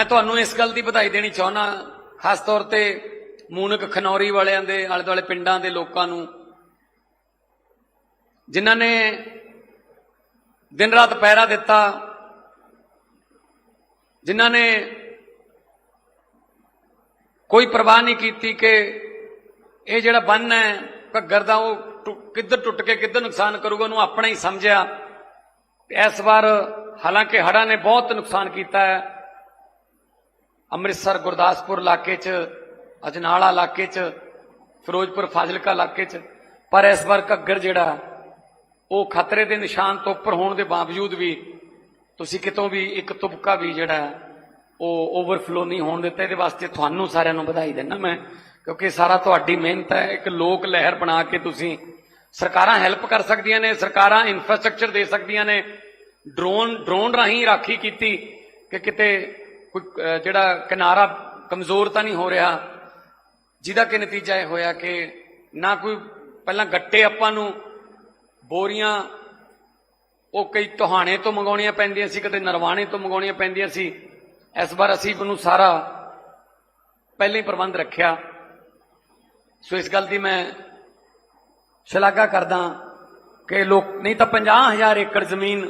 ਮੈਂ ਤੁਹਾਨੂੰ ਇਸ ਗੱਲ ਦੀ ਵਧਾਈ ਦੇਣੀ ਚਾਹੁੰਦਾ ਖਾਸ ਤੌਰ ਤੇ ਮੂਨਕ ਖਨੌਰੀ ਵਾਲਿਆਂ ਦੇ ਆਲੇ ਦੁਆਲੇ ਪਿੰਡਾਂ ਦੇ ਲੋਕਾਂ ਨੂੰ। ਜਿਨ੍ਹਾਂ ਨੇ ਦਿਨ ਰਾਤ ਪਹਿਰਾ ਦਿੱਤਾ। ਜਿਨ੍ਹਾਂ ਨੇ ਕੋਈ ਪਰਵਾਹ ਨਹੀਂ ਕੀਤੀ ਕਿ ਇਹ ਜਿਹੜਾ ਬੰਨ ਹੈ, ਘੱਗਰ ਦਾ, ਉਹ ਟੁ- ਕਿੱਧਰ ਟੁੱਟ ਕੇ ਕਿੱਧਰ ਨੁਕਸਾਨ ਕਰੂਗਾ, ਉਹਨੂੰ ਆਪਣਾ ਹੀ ਸਮਝਿਆ। ਇਸ ਵਾਰ ਹਾਲਾਂਕਿ ਹੜ੍ਹਾਂ ਨੇ ਬਹੁਤ ਨੁਕਸਾਨ ਕੀਤਾ ਹੈ। ਅੰਮ੍ਰਿਤਸਰ ਗੁਰਦਾਸਪੁਰ ਇਲਾਕੇ 'ਚ, ਅਜਨਾਲਾ ਇਲਾਕੇ 'ਚ, ਫਿਰੋਜ਼ਪੁਰ ਫਾਜ਼ਿਲਕਾ ਇਲਾਕੇ 'ਚ, ਪਰ ਇਸ ਵਾਰ ਘੱਗਰ ਜਿਹੜਾ, ਉਹ ਖਤਰੇ ਦੇ ਨਿਸ਼ਾਨ ਤੋਂ ਉੱਪਰ ਹੋਣ ਦੇ ਬਾਵਜੂਦ ਵੀ ਤੁਸੀਂ ਕਿਤੋਂ ਵੀ ਇੱਕ ਤੁਪਕਾ ਵੀ ਜਿਹੜਾ, ਉਹ ਓਵਰਫਲੋ ਨਹੀਂ ਹੋਣ ਦਿੱਤਾ, ਇਹਦੇ ਵਾਸਤੇ ਤੁਹਾਨੂੰ ਸਾਰਿਆਂ ਨੂੰ ਵਧਾਈ ਦਿੰਦਾ ਮੈਂ, ਕਿਉਂਕਿ ਸਾਰਾ ਤੁਹਾਡੀ ਮਿਹਨਤ ਹੈ, ਇੱਕ ਲੋਕ ਲਹਿਰ ਬਣਾ ਕੇ ਤੁਸੀਂ ਸਰਕਾਰਾਂ ਹੈਲਪ ਕਰ ਸਕਦੀਆਂ ਨੇ, ਸਰਕਾਰਾਂ ਇਨਫਰਾਸਟ੍ਰਕਚਰ ਦੇ ਸਕਦੀਆਂ ਨੇ ਡਰੋਨ ਡਰੋਨ ਰਾਹੀਂ ਰਾਖੀ ਕੀਤੀ ਕਿ ਕਿਤੇ ਕੋਈ ਜਿਹੜਾ ਕਿਨਾਰਾ ਕਮਜ਼ੋਰ ਤਾਂ ਨਹੀਂ ਹੋ ਰਿਹਾ, ਜਿਹਦਾ ਕਿ ਨਤੀਜਾ ਇਹ ਹੋਇਆ ਕਿ ਨਾ ਕੋਈ, ਪਹਿਲਾਂ ਗੱਟੇ ਆਪਾਂ ਨੂੰ ਬੋਰੀਆਂ, ਉਹ ਕਈ ਤੁਹਾਣੇ ਤੋਂ ਮੰਗਾਉਣੀਆਂ ਪੈਂਦੀਆਂ ਸੀ, ਕਦੇ ਨਰਵਾਣੇ ਤੋਂ ਮੰਗਾਉਣੀਆਂ ਪੈਂਦੀਆਂ ਸੀ। ਇਸ ਵਾਰ ਅਸੀਂ ਉਹਨੂੰ ਸਾਰਾ ਪਹਿਲਾਂ ਹੀ ਪ੍ਰਬੰਧ ਰੱਖਿਆ। ਸੋ ਇਸ ਗੱਲ ਦੀ ਮੈਂ ਸ਼ਲਾਘਾ ਕਰਦਾ ਕਿ ਲੋਕ, ਨਹੀਂ ਤਾਂ 50000 ਏਕੜ ਜ਼ਮੀਨ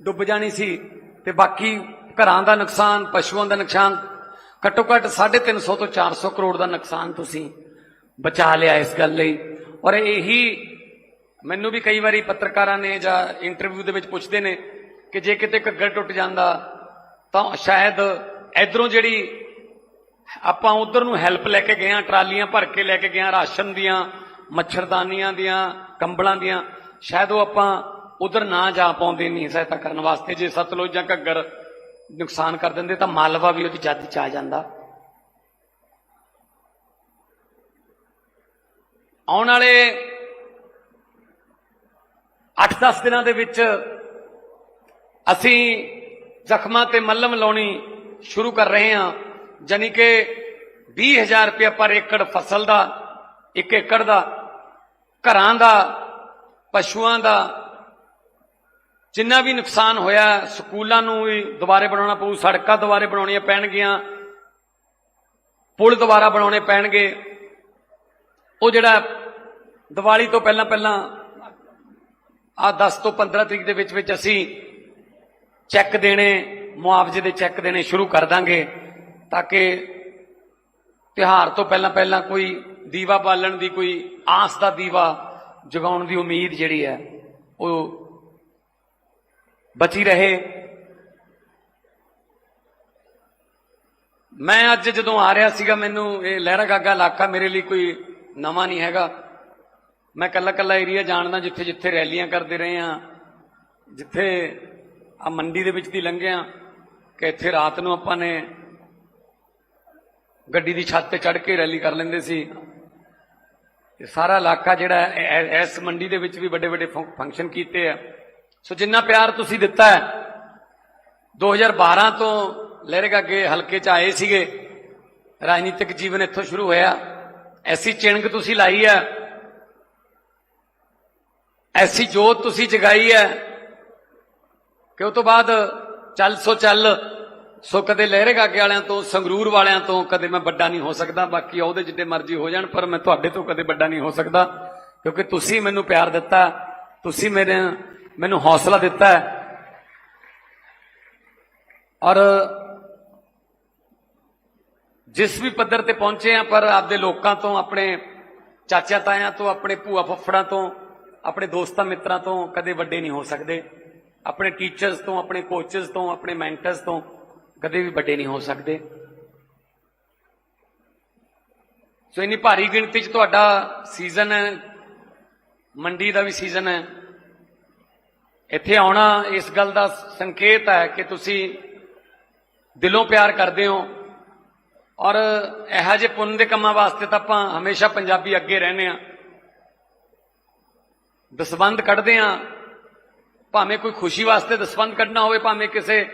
ਡੁੱਬ ਜਾਣੀ ਸੀ ਤੇ ਬਾਕੀ ਘਰਾਂ ਦਾ ਨੁਕਸਾਨ, ਪਸ਼ੂਆਂ ਦਾ ਨੁਕਸਾਨ, ਘੱਟੋ ਘੱਟ 350 ਤੋਂ 400 ਕਰੋੜ ਦਾ ਨੁਕਸਾਨ ਤੁਸੀਂ ਬਚਾ ਲਿਆ ਇਸ ਗੱਲ ਲਈ। ਔਰ ਇਹੀ ਮੈਨੂੰ ਵੀ ਕਈ ਵਾਰੀ ਪੱਤਰਕਾਰਾਂ ਨੇ ਜਾਂ ਇੰਟਰਵਿਊ ਦੇ ਵਿੱਚ ਪੁੱਛਦੇ ਨੇ ਕਿ ਜੇ ਕਿਤੇ ਘੱਗਰ ਟੁੱਟ ਜਾਂਦਾ, ਤਾਂ ਸ਼ਾਇਦ ਇਧਰੋਂ ਜਿਹੜੀ ਆਪਾਂ ਉਧਰ ਨੂੰ ਹੈਲਪ ਲੈ ਕੇ ਗਏ ਆ ਟਰਾਲੀਆਂ ਭਰ ਕੇ ਲੈ ਕੇ ਗਏ ਆ ਰਾਸ਼ਨ ਦੀਆਂ, ਮੱਛਰਦਾਨੀਆਂ ਦੀਆਂ, ਕੰਬਲਾਂ ਦੀਆਂ, ਸ਼ਾਇਦ ਉਹ ਆਪਾਂ ਉਧਰ ਨਾ ਜਾ ਪਾਉਂਦੇ, ਨਹੀਂ ਸਹਾਇਤਾ ਕਰਨ ਵਾਸਤੇ, ਜੇ ਸਤਲੁਜ ਜਾਂ ਘੱਗਰ ਨੁਕਸਾਨ ਕਰ ਦਿੰਦੇ ਤਾਂ ਮਾਲਵਾ ਵੀ ਉਹਦੀ ਜੱਦ ਚ ਆ ਜਾਂਦਾ। ਆਉਣ ਵਾਲੇ 8-10 ਦਿਨਾਂ ਦੇ ਵਿੱਚ ਅਸੀਂ ਜ਼ਖਮਾਂ ਤੇ ਮੱਲਮ ਲਾਉਣੀ ਸ਼ੁਰੂ ਕਰ ਰਹੇ ਹਾਂ। ਜਾਨੀ ਕਿ 20000 ਰੁਪਏ ਪਰ ਏਕੜ ਫਸਲ ਦਾ, ਇੱਕ ਏਕੜ ਦਾ, ਘਰਾਂ ਦਾ, ਪਸ਼ੂਆਂ ਦਾ ਜਿੰਨਾ ਵੀ ਨੁਕਸਾਨ ਹੋਇਆ, ਸਕੂਲਾਂ ਨੂੰ ਵੀ ਦੁਬਾਰੇ ਬਣਾਉਣਾ ਪਊ, ਸੜਕਾਂ ਦੁਬਾਰੇ ਬਣਾਉਣੀਆਂ ਪੈਣਗੀਆਂ, ਪੁਲ ਦੁਬਾਰਾ ਬਣਾਉਣੇ ਪੈਣਗੇ। ਉਹ ਜਿਹੜਾ ਦੀਵਾਲੀ ਤੋਂ ਪਹਿਲਾਂ ਪਹਿਲਾਂ ਆ 10 ਤੋਂ 15 ਤਰੀਕ ਦੇ ਵਿੱਚ ਵਿੱਚ ਅਸੀਂ ਚੈੱਕ ਦੇਣੇ, ਮੁਆਵਜ਼ੇ ਦੇ ਚੈੱਕ ਦੇਣੇ ਸ਼ੁਰੂ ਕਰ ਦਾਂਗੇ ਤਾਂ ਕਿ ਤਿਉਹਾਰ ਤੋਂ ਪਹਿਲਾਂ ਪਹਿਲਾਂ ਕੋਈ ਦੀਵਾ ਬਾਲਣ ਦੀ ਕੋਈ ਆਸ ਦਾ ਦੀਵਾ ਜਗਾਉਣ ਦੀ ਉਮੀਦ ਜਿਹੜੀ ਹੈ, ਉਹ ਬਚੀ ਰਹੇ। ਮੈਂ ਅੱਜ ਜਦੋਂ ਆ ਰਿਹਾ ਸੀਗਾ, ਮੈਨੂੰ ਇਹ ਲਹਿਰਾ ਗਾਗਾ ਇਲਾਕਾ ਮੇਰੇ ਲਈ ਕੋਈ ਨਵਾਂ ਨਹੀਂ ਹੈਗਾ। ਮੈਂ ਕੱਲਾ ਕੱਲਾ ਏਰੀਆ ਜਾਣਦਾ ਜਿੱਥੇ ਜਿੱਥੇ ਰੈਲੀਆਂ ਕਰਦੇ ਰਹੇ ਆ ਜਿੱਥੇ ਆ ਮੰਡੀ ਦੇ ਵਿੱਚ ਦੀ ਲੰਘਿਆ ਕਿ ਇੱਥੇ ਰਾਤ ਨੂੰ ਆਪਾਂ ਨੇ ਗੱਡੀ ਦੀ ਛੱਤ ਤੇ ਚੜ੍ਹ ਕੇ ਰੈਲੀ ਕਰ ਲੈਂਦੇ ਸੀ। ਇਹ ਸਾਰਾ ਇਲਾਕਾ ਜਿਹੜਾ ਇਸ ਮੰਡੀ ਦੇ ਵਿੱਚ ਵੀ ਵੱਡੇ ਵੱਡੇ ਫੰਕਸ਼ਨ ਕੀਤੇ ਆ। ਸੋ ਜਿੰਨਾ ਪਿਆਰ ਤੁਸੀਂ ਦਿੱਤਾ ਹੈ 2012 ਤੋਂ ਲਹਿਰੇਗਾ ਅੱਗੇ ਹਲਕੇ ਚ ਆਏ ਸੀਗੇ। ਰਾਜਨੀਤਿਕ ਜੀਵਨ ਇੱਥੋਂ ਸ਼ੁਰੂ ਹੋਇਆ। ਐਸੀ ਚਿਣਕ ਤੁਸੀਂ ਲਾਈ ਹੈ। ਐਸੀ ਜੋਤ ਤੁਸੀਂ ਜਗਾਈ ਹੈ ਕਿ ਉਹ ਤੋਂ ਬਾਅਦ ਚੱਲ ਸੋ ਚੱਲ, ਸੋ ਕਦੇ ਲਹਿਰੇ ਗਾਗੇ ਵਾਲਿਆਂ ਤੋਂ, ਸੰਗਰੂਰ ਵਾਲਿਆਂ ਤੋਂ ਕਦੇ ਮੈਂ ਵੱਡਾ ਨਹੀਂ ਹੋ ਸਕਦਾ। ਬਾਕੀ ਉਹਦੇ ਜਿੱਡੇ ਮਰਜ਼ੀ ਹੋ ਜਾਣ, ਪਰ ਮੈਂ ਤੁਹਾਡੇ ਤੋਂ ਕਦੇ ਵੱਡਾ ਨਹੀਂ ਹੋ ਸਕਦਾ। ਕਿਉਂਕਿ ਤੁਸੀਂ ਮੈਨੂੰ ਪਿਆਰ ਦਿੱਤਾ, ਤੁਸੀਂ ਮੇਰੇ ਮੈਨੂੰ ਹੌਸਲਾ ਦਿੱਤਾ ਹੈ। ਔਰ ਜਿਸ ਵੀ ਪੱਧਰ ਤੇ ਪਹੁੰਚੇ ਆ ਪਰ ਆਪਦੇ ਲੋਕਾਂ ਤੋਂ, ਆਪਣੇ ਚਾਚਾ ਤਾਇਆਂ ਤੋਂ, ਆਪਣੇ ਭੂਆ ਫੁੱਫੜਾਂ ਤੋਂ, ਆਪਣੇ ਦੋਸਤਾਂ ਮਿੱਤਰਾਂ ਤੋਂ ਕਦੇ ਵੱਡੇ ਨਹੀਂ ਹੋ ਸਕਦੇ। ਆਪਣੇ ਟੀਚਰਸ ਤੋਂ, ਆਪਣੇ ਕੋਚਸ ਤੋਂ, ਆਪਣੇ ਮੈਂਟਰਸ ਤੋਂ ਕਦੇ ਵੀ ਵੱਡੇ ਨਹੀਂ ਹੋ ਸਕਦੇ। ਸੋ ਇੰਨੀ ਭਾਰੀ ਗਿਣਤੀ 'ਚ ਤੁਹਾਡਾ ਸੀਜ਼ਨ ਹੈ। ਮੰਡੀ ਦਾ ਵੀ ਸੀਜ਼ਨ ਹੈ। ਇੱਥੇ ਆਉਣਾ ਇਸ ਗੱਲ ਦਾ ਸੰਕੇਤ ਹੈ ਕਿ ਤੁਸੀਂ ਦਿਲੋਂ ਪਿਆਰ ਕਰਦੇ ਹੋ ਔਰ ਇਹੋ ਜਿਹੇ ਪੁੰਨ ਦੇ ਕੰਮਾਂ ਵਾਸਤੇ ਤਾਂ ਆਪਾਂ ਹਮੇਸ਼ਾ ਪੰਜਾਬੀ ਅੱਗੇ ਰਹਿੰਦੇ ਆ ਦਸਵੰਦ ਕੱਢਦੇ ਆ ਭਾਵੇਂ ਕੋਈ ਖੁਸ਼ੀ ਵਾਸਤੇ ਦਸਵੰਦ ਕੱਢਣਾ ਹੋਵੇ, ਭਾਵੇਂ ਕਿਸੇ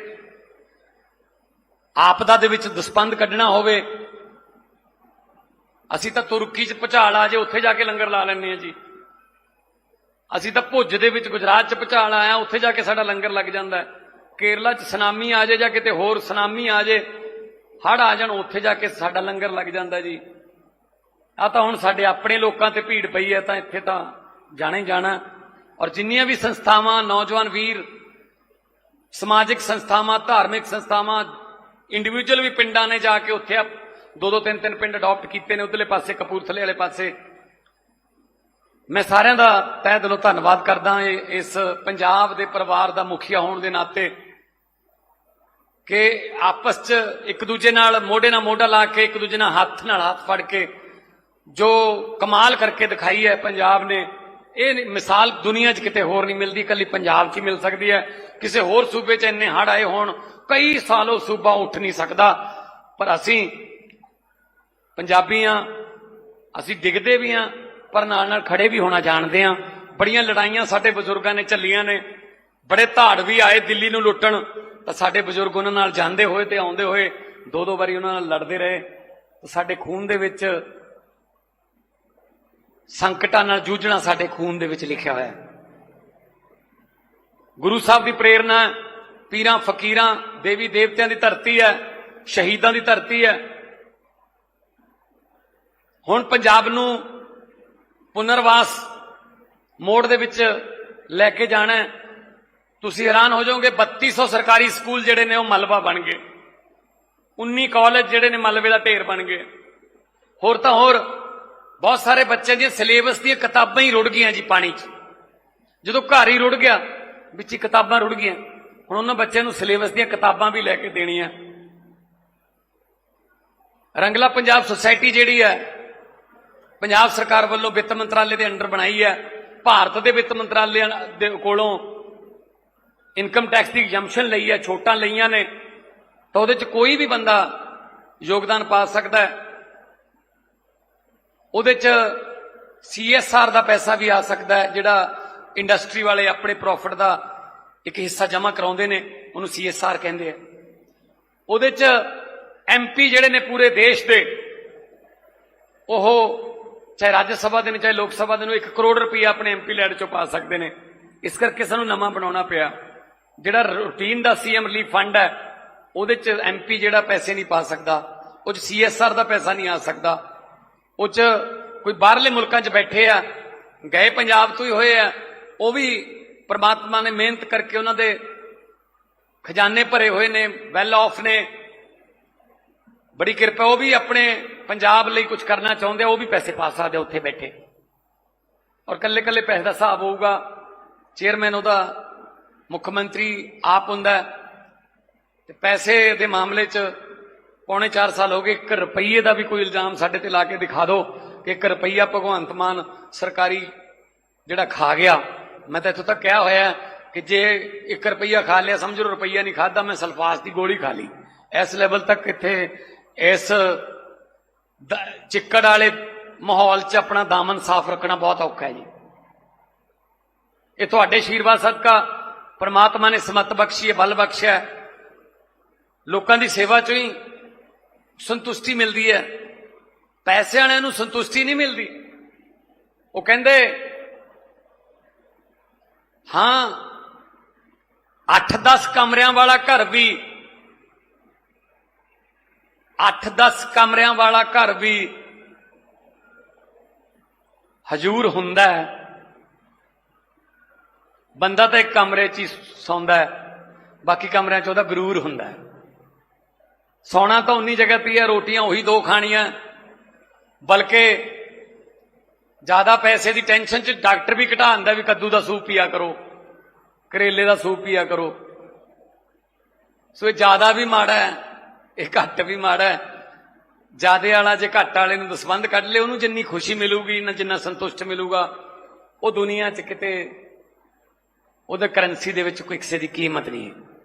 ਆਪਦਾ ਦੇ ਵਿੱਚ ਦਸਵੰਦ ਕੱਢਣਾ ਹੋਵੇ, ਅਸੀਂ ਤਾਂ ਤੁਰਕੀ 'ਚ ਭੁਚਾਲ ਆ ਜੇ, ਉੱਥੇ ਜਾ ਕੇ ਲੰਗਰ ਲਾ ਲੈਂਦੇ ਆ ਜੀ। ਅਸੀਂ ਤਾਂ ਭੁੱਜ ਦੇ ਵਿੱਚ ਗੁਜਰਾਤ 'ਚ ਭੁਚਾਲ ਆਇਆ, ਉੱਥੇ ਜਾ ਕੇ ਸਾਡਾ ਲੰਗਰ ਲੱਗ ਜਾਂਦਾ ਕੇਰਲਾ 'ਚ ਸੁਨਾਮੀ ਆ ਜਾਏ ਜਾਂ ਕਿਤੇ ਹੋਰ ਸੁਨਾਮੀ ਆ ਜਾਏ ਹੜ ਆ ਜਾਣ, ਉੱਥੇ ਜਾ ਕੇ ਸਾਡਾ ਲੰਗਰ ਲੱਗ ਜਾਂਦਾ ਜੀ। ਆ ਤਾਂ ਹੁਣ ਸਾਡੇ ਆਪਣੇ ਲੋਕਾਂ ਤੇ ਭੀੜ ਪਈ ਹੈ, ਤਾਂ ਇੱਥੇ ਤਾਂ ਜਾਣਾ ਹੀ ਜਾਣਾ। ਔਰ ਜਿੰਨੀਆਂ ਵੀ ਸੰਸਥਾਵਾਂ, ਨੌਜਵਾਨ ਵੀਰ, ਸਮਾਜਿਕ ਸੰਸਥਾਵਾਂ, ਧਾਰਮਿਕ ਸੰਸਥਾਵਾਂ ਇੰਡੀਵਿਜੂਅਲ ਵੀ ਪਿੰਡਾਂ ਨੇ ਜਾ ਕੇ ਉੱਥੇ ਦੋ ਦੋ ਤਿੰਨ ਤਿੰਨ ਪਿੰਡ ਅਡਾਪਟ ਕੀਤੇ ਨੇ, ਉਧਰਲੇ ਪਾਸੇ ਕਪੂਰਥਲੇ ਵਾਲੇ ਪਾਸੇ। ਮੈਂ ਸਾਰਿਆਂ ਦਾ ਤਹਿ ਦਿਲੋਂ ਧੰਨਵਾਦ ਕਰਦਾ ਇਹ- ਇਸ ਪੰਜਾਬ ਦੇ ਪਰਿਵਾਰ ਦਾ ਮੁਖੀਆ ਹੋਣ ਦੇ ਨਾਤੇ ਕਿ ਆਪਸ 'ਚ ਇੱਕ ਦੂਜੇ ਨਾਲ ਮੋਢੇ ਨਾਲ ਮੋਢਾ ਲਾ ਕੇ, ਇੱਕ ਦੂਜੇ ਨਾਲ ਹੱਥ ਨਾਲ ਹੱਥ ਫੜ ਕੇ ਜੋ ਕਮਾਲ ਕਰਕੇ ਦਿਖਾਈ ਹੈ ਪੰਜਾਬ ਨੇ, ਇਹ ਮਿਸਾਲ ਦੁਨੀਆ 'ਚ ਕਿਤੇ ਹੋਰ ਨਹੀਂ ਮਿਲਦੀ ਕੱਲੀ ਪੰਜਾਬ 'ਚ ਹੀ ਮਿਲ ਸਕਦੀ ਹੈ। ਕਿਸੇ ਹੋਰ ਸੂਬੇ 'ਚ ਇੰਨੇ ਹੜ ਆਏ ਹੋਣ, ਕਈ ਸਾਲੋਂ ਸੂਬਾ ਉੱਠ ਨਹੀਂ ਸਕਦਾ। ਪਰ ਅਸੀਂ ਪੰਜਾਬੀ ਹਾਂ, ਅਸੀਂ ਡਿੱਗਦੇ ਵੀ ਹਾਂ ਪਰ ਨਾਲ ਨਾਲ ਖੜੇ ਵੀ ਹੋਣਾ ਜਾਣਦੇ ਹਾਂ ਬੜੀਆਂ ਲੜਾਈਆਂ ਸਾਡੇ ਬਜ਼ੁਰਗਾਂ ਨੇ ਚੱਲੀਆਂ ਨੇ। ਬੜੇ ਧਾੜ ਵੀ ਆਏ ਦਿੱਲੀ ਨੂੰ ਲੁੱਟਣ। ਤਾਂ ਸਾਡੇ ਬਜ਼ੁਰਗ ਉਹਨਾਂ ਨਾਲ ਜਾਂਦੇ ਹੋਏ ਤੇ ਆਉਂਦੇ ਹੋਏ ਦੋ ਦੋ ਵਾਰੀ ਉਹਨਾਂ ਨਾਲ ਲੜਦੇ ਰਹੇ। ਤਾਂ ਸਾਡੇ ਖੂਨ ਦੇ ਵਿੱਚ ਸੰਕਟਾਂ ਨਾਲ ਜੂਝਣਾ ਸਾਡੇ ਖੂਨ ਦੇ ਵਿੱਚ ਲਿਖਿਆ ਹੋਇਆ ਹੈ। ਗੁਰੂ ਸਾਹਿਬ ਦੀ ਪ੍ਰੇਰਣਾ ਹੈ, ਪੀਰਾਂ ਫਕੀਰਾਂ ਦੇਵੀ ਦੇਵਤਿਆਂ ਦੀ ਧਰਤੀ ਹੈ। ਸ਼ਹੀਦਾਂ ਦੀ ਧਰਤੀ ਹੈ। ਹੁਣ ਪੰਜਾਬ ਨੂੰ ਪੁਨਰਵਾਸ ਮੋੜ ਦੇ ਵਿੱਚ ਲੈ ਕੇ ਜਾਣਾ ਤੁਸੀਂ ਹੈਰਾਨ ਹੋ ਜਾਓਗੇ 3200 ਸਰਕਾਰੀ ਸਕੂਲ ਜਿਹੜੇ ਨੇ ਉਹ ਮਲਬਾ ਬਣ ਗਏ। 19 ਕਾਲਜ ਜਿਹੜੇ ਨੇ ਮਲਬੇ ਦਾ ਢੇਰ ਬਣ ਗਏ। ਹੋਰ ਤਾਂ ਹੋਰ, ਬਹੁਤ ਸਾਰੇ ਬੱਚਿਆਂ ਦੀਆਂ ਸਿਲੇਬਸ ਦੀਆਂ ਕਿਤਾਬਾਂ ਹੀ ਰੁੜ ਗਈਆਂ ਜੀ ਪਾਣੀ 'ਚ। ਜਦੋਂ ਘਰ ਹੀ ਰੁੜ ਗਿਆ, ਵਿੱਚ ਹੀ ਕਿਤਾਬਾਂ ਰੁੜ ਗਈਆਂ। ਹੁਣ ਉਹਨਾਂ ਬੱਚਿਆਂ ਨੂੰ ਸਿਲੇਬਸ ਦੀਆਂ ਕਿਤਾਬਾਂ ਵੀ ਲੈ ਕੇ ਦੇਣੀਆਂ। ਰੰਗਲਾ ਪੰਜਾਬ ਸੁਸਾਇਟੀ ਜਿਹੜੀ ਹੈ ਪੰਜਾਬ ਸਰਕਾਰ ਵੱਲੋਂ ਵਿੱਤ ਮੰਤਰਾਲੇ ਦੇ ਅੰਡਰ ਬਣਾਈ ਹੈ। ਭਾਰਤ ਦੇ ਵਿੱਤ ਮੰਤਰਾਲੇ ਦੇ ਕੋਲੋਂ ਇਨਕਮ ਟੈਕਸ ਦੀ ਐਗਜ਼ੈਂਪਸ਼ਨ ਲਈ ਹੈ, ਛੋਟਾਂ ਲਈਆਂ ਨੇ। ਤਾਂ ਉਹਦੇ ਚ ਕੋਈ ਵੀ ਬੰਦਾ ਯੋਗਦਾਨ ਪਾ ਸਕਦਾ ਹੈ। ਉਹਦੇ ਚ ਸੀਐਸਆਰ ਦਾ ਪੈਸਾ ਵੀ ਆ ਸਕਦਾ ਹੈ, ਜਿਹੜਾ ਇੰਡਸਟਰੀ ਵਾਲੇ ਆਪਣੇ ਪ੍ਰੋਫਿਟ ਦਾ ਇੱਕ ਹਿੱਸਾ ਜਮ੍ਹਾਂ ਕਰਾਉਂਦੇ ਨੇ, ਉਹਨੂੰ ਸੀਐਸਆਰ ਕਹਿੰਦੇ ਆ। ਉਹਦੇ ਚ ਐਮਪੀ ਜਿਹੜੇ ਨੇ ਪੂਰੇ ਦੇਸ਼ ਦੇ, ਉਹ ਚਾਹੇ ਰਾਜ ਸਭਾ ਦੇ ਨੇ, ਚਾਹੇ ਲੋਕ ਸਭਾ ਦੇ ਨੂੰ 1 ਕਰੋੜ ਰੁਪਏ ਆਪਣੇ ਐਮਪੀ ਲੈਡ ਚੋਂ ਪਾ ਸਕਦੇ ਨੇ। ਇਸ ਕਰਕੇ ਸਾਨੂੰ ਨਵਾਂ ਬਣਾਉਣਾ ਪਿਆ। ਜਿਹੜਾ ਰੂਟੀਨ ਦਾ ਸੀਐਮ ਰਿਲੀਫ ਫੰਡ ਹੈ, ਉਹਦੇ ਚ ਐਮਪੀ ਜਿਹੜਾ ਪੈਸੇ ਨਹੀਂ ਪਾ ਸਕਦਾ। ਉਹ ਚ ਸੀਐਸਆਰ ਦਾ ਪੈਸਾ ਨਹੀਂ ਆ ਸਕਦਾ। ਉਹ ਚ ਕੋਈ ਬਾਹਰਲੇ ਮੁਲਕਾਂ 'ਚ ਬੈਠੇ ਆ, ਗਏ ਪੰਜਾਬ ਤੋਂ ਹੀ ਹੋਏ ਆ, ਉਹ ਵੀ ਪ੍ਰਮਾਤਮਾ ਨੇ ਮਿਹਨਤ ਕਰਕੇ ਉਹਨਾਂ ਦੇ ਖਜ਼ਾਨੇ ਭਰੇ ਹੋਏ ਨੇ ਵੈਲ ਆਫ ਨੇ। ਬੜੀ ਕਿਰਪਾ, ਉਹ ਵੀ ਆਪਣੇ ਪੰਜਾਬ ਲਈ ਕੁਝ ਕਰਨਾ ਚਾਹੁੰਦੇ ਉਹ ਵੀ ਪੈਸੇ ਪਾ ਸਕਦੇ ਉੱਥੇ ਬੈਠੇ। ਔਰ ਕੱਲੇ ਕੱਲੇ ਪੈਸੇ ਦਾ ਹਿਸਾਬ ਹੋਊਗਾ, ਚੇਅਰਮੈਨ ਉਹਦਾ, ਮੁੱਖ ਮੰਤਰੀ ਆਪ ਹੁੰਦਾ ਹੈ। ਤੇ ਪੈਸੇ ਦੇ ਮਾਮਲੇ 'ਚ ਪੌਣੇ 4 ਸਾਲ ਹੋ ਗਏ 1 ਰੁਪਈਏ ਦਾ ਵੀ ਕੋਈ ਇਲਜ਼ਾਮ ਸਾਡੇ ਤੇ ਲਾ ਕੇ ਦਿਖਾ ਦਿਓ ਕਿ 1 ਰੁਪਈਆ ਭਗਵੰਤ ਮਾਨ ਸਰਕਾਰੀ ਜਿਹੜਾ ਖਾ ਗਿਆ। ਮੈਂ ਤਾਂ ਇੱਥੋਂ ਤੱਕ ਕਿਹਾ ਹੋਇਆ ਕਿ ਜੇ 1 ਰੁਪਈਆ ਖਾ ਲਿਆ, ਸਮਝੋ ਰੁਪਈਆ ਨਹੀਂ ਖਾਦਾ ਮੈਂ ਸਲਫਾਸ ਦੀ ਗੋਲੀ ਖਾ ਲਈ। ਇਸ ਲੈਵਲ ਤੱਕ ਇੱਥੇ ਇਸ ਚਿੱਕੜ ਵਾਲੇ ਮਾਹੌਲ 'ਚ ਆਪਣਾ ਦਾਮਨ ਸਾਫ਼ ਰੱਖਣਾ ਬਹੁਤ ਔਖਾ ਹੈ ਜੀ। ਇਹ ਤੁਹਾਡੇ ਆਸ਼ੀਰਵਾਦ ਸਦਕਾ ਪਰਮਾਤਮਾ ਨੇ ਸਮਤ ਬਖਸ਼ੀ ਹੈ, ਬਲ ਬਖਸ਼ਿਆ ਲੋਕਾਂ ਦੀ ਸੇਵਾ ਚੋਂ ਹੀ ਸੰਤੁਸ਼ਟੀ ਮਿਲਦੀ ਹੈ। ਪੈਸੇ ਵਾਲਿਆਂ ਨੂੰ ਸੰਤੁਸ਼ਟੀ ਨਹੀਂ ਮਿਲਦੀ। ਉਹ ਕਹਿੰਦੇ, ਹਾਂ 8-10 ਕਮਰਿਆਂ ਵਾਲਾ ਘਰ ਵੀ 8-10 ਕਮਰਿਆਂ ਵਾਲਾ ਘਰ ਵੀ ਹਜੂਰ ਹੁੰਦਾ ਹੈ। ਬੰਦਾ ਤਾਂ ਇੱਕ ਕਮਰੇ 'ਚ ਹੀ ਸੌਂਦਾ ਹੈ, ਬਾਕੀ ਕਮਰਿਆਂ 'ਚ ਉਹਦਾ ਗਰੂਰ ਹੁੰਦਾ ਹੈ। ਸੌਣਾ ਤਾਂ ਉਨੀ ਜਗ੍ਹਾ ਤੇ ਹੈ, ਰੋਟੀਆਂ ਉਹੀ ਦੋ ਖਾਣੀਆਂ। ਬਲਕਿ ਜ਼ਿਆਦਾ ਪੈਸੇ ਦੀ ਟੈਨਸ਼ਨ 'ਚ ਡਾਕਟਰ ਵੀ ਘਟਾਉਂਦਾ ਵੀ ਕੱਦੂ ਦਾ ਸੂਪ ਪੀਆ ਕਰੋ, ਕਰੇਲੇ ਦਾ ਸੂਪ ਪੀਆ ਕਰੋ। ਸੋ ਇਹ ਜ਼ਿਆਦਾ ਵੀ ਮਾੜਾ ਹੈ। ਇਹ ਘੱਟ ਵੀ ਮਾੜਾ ਹੈ। ਜਿਆਦੇ ਵਾਲਾ ਜੇ ਘੱਟ ਵਾਲੇ ਨੂੰ ਦਸਵੰਦ ਕੱਢ ਲੇ, ਉਹਨੂੰ ਜਿੰਨੀ ਖੁਸ਼ੀ ਮਿਲੂਗੀ, ਨਾ ਜਿੰਨਾ ਸੰਤੁਸ਼ਟ ਮਿਲੂਗਾ, ਉਹ ਦੁਨੀਆ 'ਚ ਕਿਤੇ ਉਹਦੇ ਕਰੰਸੀ ਦੇ ਵਿੱਚ ਕੋਈ ਕਿਸੇ ਦੀ ਕੀਮਤ ਨਹੀਂ ਹੈ।